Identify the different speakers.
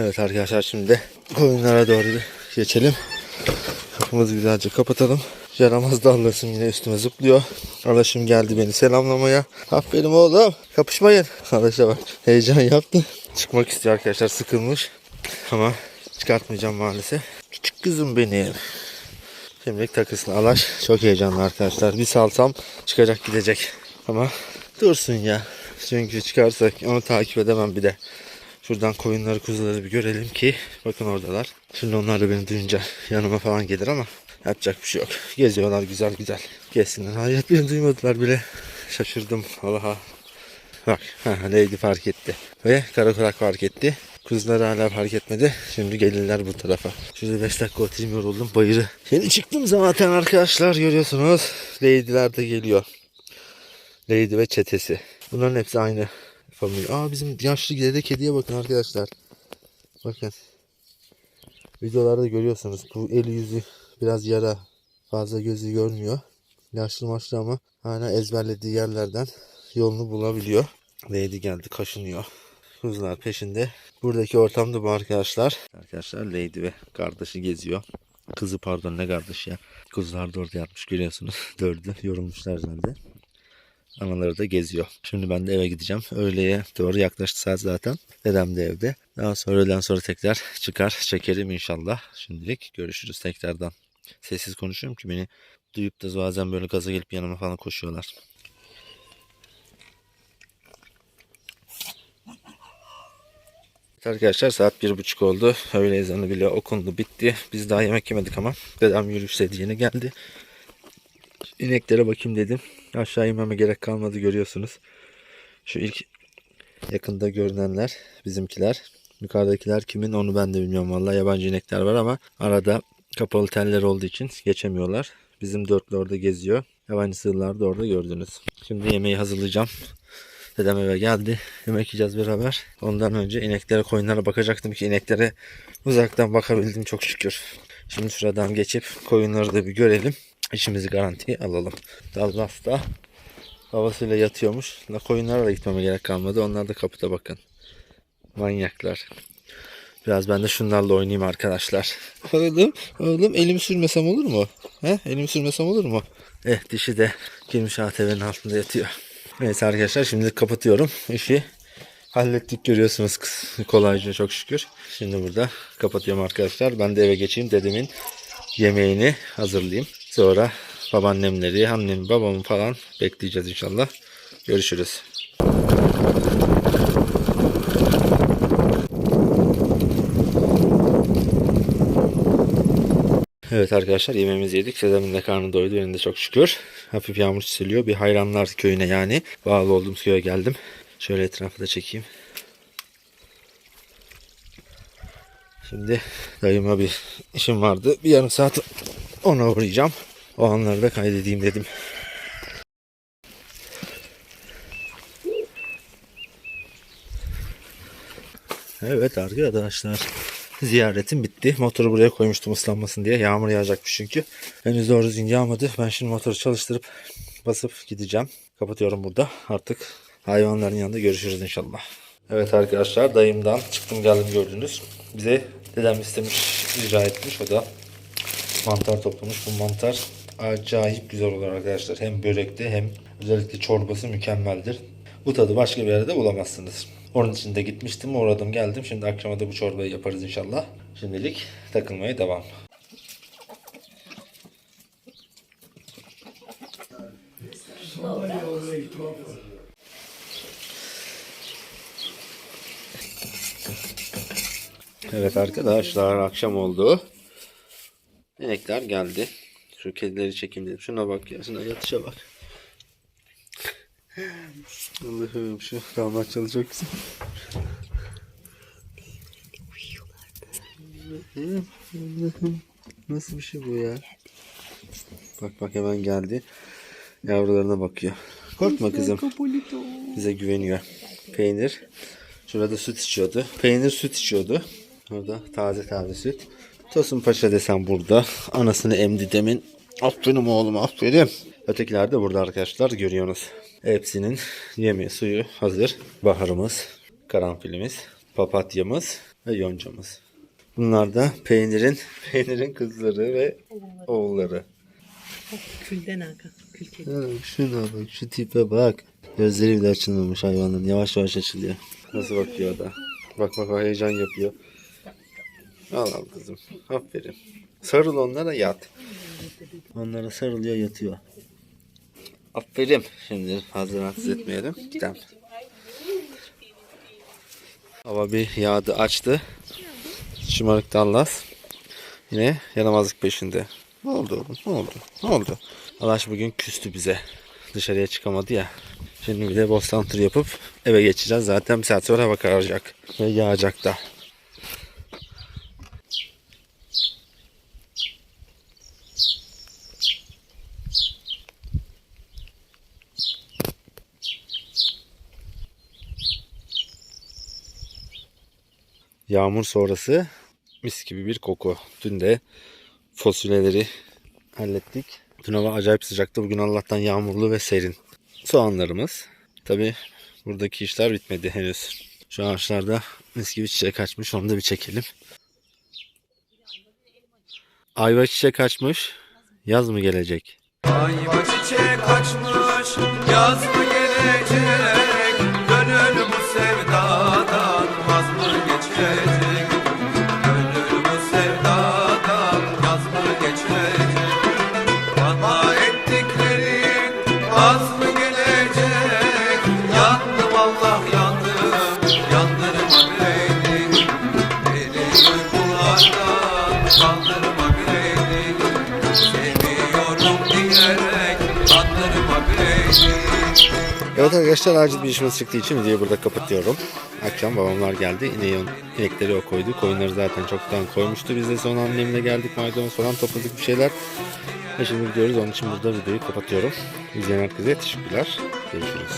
Speaker 1: Evet arkadaşlar şimdi koyunlara doğru geçelim. Kapımızı güzelce kapatalım. Yaramaz da Allah'ım yine üstüme zıplıyor. Alaşım geldi beni selamlamaya. Aferin oğlum. Kapışmayın. Alaşa bak. Heyecan yaptı. Çıkmak istiyor arkadaşlar. Sıkılmış. Ama çıkartmayacağım maalesef. Küçük kızım benim. Şimdilik takısın Alaş. Çok heyecanlı arkadaşlar. Bir salsam çıkacak gidecek. Ama dursun ya. Çünkü çıkarsak onu takip edemem bir de. Şuradan koyunları kuzuları bir görelim ki bakın oradalar. Şimdi onlar da beni duyunca yanıma falan gelir ama yapacak bir şey yok. Geziyorlar güzel güzel. Gezsinler. Hayat beni duymadılar bile. Şaşırdım. Allah'a. Bak ha, Lady fark etti. Ve karakorak fark etti. Kuzuları hala fark etmedi. Şimdi gelirler bu tarafa. Şurada 5 dakika oturayım yoruldum. Bayırı. Yeni çıktım zaten arkadaşlar görüyorsunuz. Lady'ler de geliyor. Lady ve çetesi. Bunların hepsi aynı familya. Aa bizim yaşlı dede kediye bakın arkadaşlar. Bakın. Videolarda görüyorsunuz. Bu eli yüzü biraz yara. Fazla gözü görmüyor. Yaşlı maçlı ama hala ezberlediği yerlerden yolunu bulabiliyor. Lady geldi kaşınıyor. Kuzular peşinde. Buradaki ortamda bu arkadaşlar. Arkadaşlar Lady ve kardeşi geziyor. Kızı pardon ne kardeşi ya. Kuzular da orada yatmış görüyorsunuz. Dördü yorulmuşlar herhalde. Anaları da geziyor. Şimdi ben de eve gideceğim. Öğleye doğru yaklaştı saat zaten. Dedem de evde. Daha sonra öğleden sonra tekrar çıkar çekerim inşallah. Şimdilik görüşürüz tekrardan. Sessiz konuşuyorum ki beni duyup da bazen böyle gaza gelip yanıma falan koşuyorlar. Arkadaşlar saat bir buçuk oldu. Öğle ezanı bile okundu bitti. Biz daha yemek yemedik ama. Dedem yürüyüşseydi yeni geldi. İneklere bakayım dedim. Aşağı inmeme gerek kalmadı görüyorsunuz. Şu ilk yakında görünenler bizimkiler. Yukarıdakiler kimin onu ben de bilmiyorum. Vallahi yabancı inekler var ama arada kapalı teller olduğu için geçemiyorlar. Bizim dörtlü orada geziyor. Yabancı sığırlar da orada gördünüz. Şimdi yemeği hazırlayacağım. Dedem eve geldi. Yemek yiyeceğiz beraber. Ondan önce ineklere koyunlara bakacaktım ki ineklere uzaktan bakabildim çok şükür. Şimdi şuradan geçip koyunları da bir görelim. İşimizi garantiye alalım. Dallas da havasıyla yatıyormuş. La koyunlara da gitmeme gerek kalmadı. Onlar da kapıda bakın. Manyaklar. Biraz ben de şunlarla oynayayım arkadaşlar. Oğlum, oğlum elimi sürmesem olur mu? He? Elimi sürmesem olur mu? Eh dişi de girmiş ATV'nin altında yatıyor. Neyse arkadaşlar şimdi kapatıyorum. İşi hallettik görüyorsunuz kız- kolayca çok şükür. Şimdi burada kapatıyorum arkadaşlar. Ben de eve geçeyim dedemin yemeğini hazırlayayım. Sonra babaannemleri, annemi, babamı falan bekleyeceğiz inşallah. Görüşürüz. Evet arkadaşlar yemeğimizi yedik. Sedemin de karnı doydu. Benim de çok şükür. Hafif yağmur çiseliyor. Bir hayranlar köyüne yani. Bağlı olduğum köye geldim. Şöyle etrafı da çekeyim. Şimdi dayıma bir işim vardı. Bir yarım saat ona uğrayacağım. O anları da kaydedeyim dedim. Evet arkadaşlar. Ziyaretim bitti. Motoru buraya koymuştum ıslanmasın diye. Yağmur yağacakmış çünkü. Henüz doğru düzgün yağmadı. Ben şimdi motoru çalıştırıp basıp gideceğim. Kapatıyorum burada. Artık hayvanların yanında görüşürüz inşallah. Evet arkadaşlar dayımdan çıktım geldim gördünüz. Bize dedem istemiş, rica etmiş. O da mantar toplamış. Bu mantar acayip güzel olur arkadaşlar. Hem börekte hem özellikle çorbası mükemmeldir. Bu tadı başka bir yerde bulamazsınız. Onun için de gitmiştim, uğradım geldim. Şimdi akşama da bu çorbayı yaparız inşallah. Şimdilik takılmaya devam. Evet arkadaşlar akşam oldu. İnekler geldi. Şu kedileri çekeyim dedim. Şuna bak ya. Şuna yatışa bak. Allah'ım şu damat çalı çok güzel. Nasıl bir şey bu ya? Bak bak hemen geldi. Yavrularına bakıyor. Korkma kızım. Bize güveniyor. Peynir. Şurada süt içiyordu. Peynir süt içiyordu. Orada taze taze süt. Tosun Paşa desem burada. Anasını emdi demin. Aferin oğlum aferin. Ötekiler de burada arkadaşlar görüyorsunuz. Hepsinin yemi suyu hazır. Baharımız, karanfilimiz, papatyamız, ve yoncamız. Bunlar da peynirin peynirin kızları ve oğulları.
Speaker 2: Külden Hakan. Kül kedi.
Speaker 1: Şuna bak şu tipe bak. Gözleri bile açılmamış hayvanın. Yavaş yavaş açılıyor. Nasıl bakıyor da. Bak bak, heyecan yapıyor. Al al kızım. Aferin. Sarıl onlara yat. Onlara sarılıyor yatıyor. Aferin. Şimdi fazla rahatsız etmeyelim. Tamam. Hava bir yağdı açtı. Şımarık Dallas. Yine yaramazlık peşinde. Ne oldu oğlum? Ne oldu? Ne oldu? Alaş bugün küstü bize. Dışarıya çıkamadı ya. Şimdi bir de bostan turu yapıp eve geçeceğiz. Zaten bir saat sonra hava kararacak. Ve yağacak da. Yağmur sonrası mis gibi bir koku. Dün de fasulyeleri hallettik. Dün hava acayip sıcaktı. Bugün Allah'tan yağmurlu ve serin. Soğanlarımız. Tabi buradaki işler bitmedi henüz. Şu ağaçlarda mis gibi çiçek açmış. Onu da bir çekelim. Ayva çiçek açmış. Yaz mı gelecek?
Speaker 3: Ayva çiçek açmış, yaz mı gelecek?
Speaker 1: Evet arkadaşlar acil bir işimiz çıktığı için videoyu burada kapatıyorum. Akşam babamlar geldi. İneği, inekleri o koydu. Koyunları zaten çoktan koymuştu. Biz de sonra annemle geldik. Maydanoz falan topladık bir şeyler. Ve şimdi gidiyoruz. Onun için burada videoyu kapatıyorum. İzleyen herkese teşekkürler. Görüşürüz.